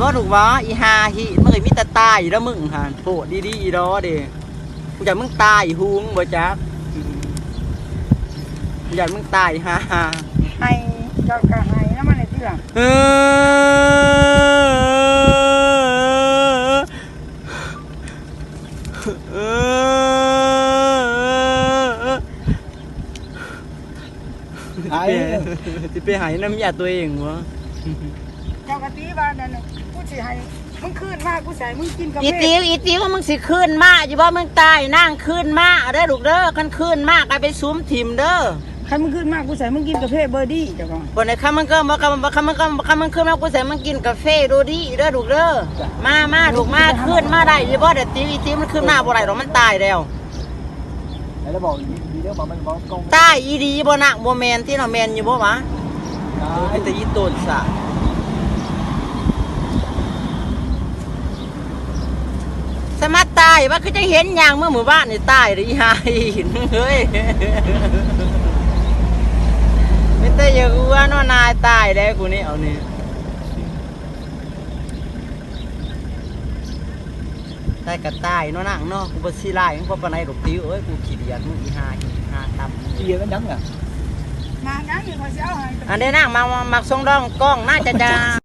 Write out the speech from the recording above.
บ่ถูกบ่อีหาหิมึงเอ้ยมีแต่ตายแล้วมึงหานโพดดีๆอีดอเด้กูอยากมึงตายหูมึงบ่จักอืมกูอยากมึงตายฮ่าฮ่าให้เจ้าก็ให้แล้วมันในที่หลังเออเออไอ้สิไปหายน้ำยาตัวเองวะ เจ้ากะตีบ้านนั่นน่ะกูสิให้มึงคืนมากูใส่มึงกินกาแฟอีติวอีติวว่ามึงสิขึ้นมาอยู่บ่มึงตายนั่งขึ้นมาเด้อลูกเด้อคันขึ้นมากลายไปซุ้มทิมเด้อใครมึงคืนมากูใส่มึงกินกาแฟเบอร์ดี้เจ้าของวันไหนคำมันก็มาคำคำมันก็คำมันขึ้นมากูใส่มันกินกาแฟดูดีเด้อลูกเด้อมามาลูกมาขึ้นมาได้อยู่บ่เดี๋ยวติวอีติวมันขึ้นมาบ่ได้หรอกมันตายแล้วแล้วบอกดีเด้อบอกมันบอกกงตายอีดีบ่นักบ่แมนที่เนาะแมนอยู่บ่วะไอ้แต่อีต้นสะ สมัครตายว่าคือจะเห็นอย่างเมื่อหมู่บ้านนี่ตายเลยอีหาหินเฮ้ยไม่แต่อย่ากูว่าเนาะนายตายแล้วกูนี่เอานี่ตายก็ตายเนาะนังเนาะกูบ่สิไล่มึงบ่ปานใดดอกติวเอ้ยกูขี้เดียดมึงอีหาหินหาตำเกียร์มันยังอะมางั้นนี่ขอสิเอาให้อันนี้นั่งมามามักทรงดองกล้องน่าจะจะ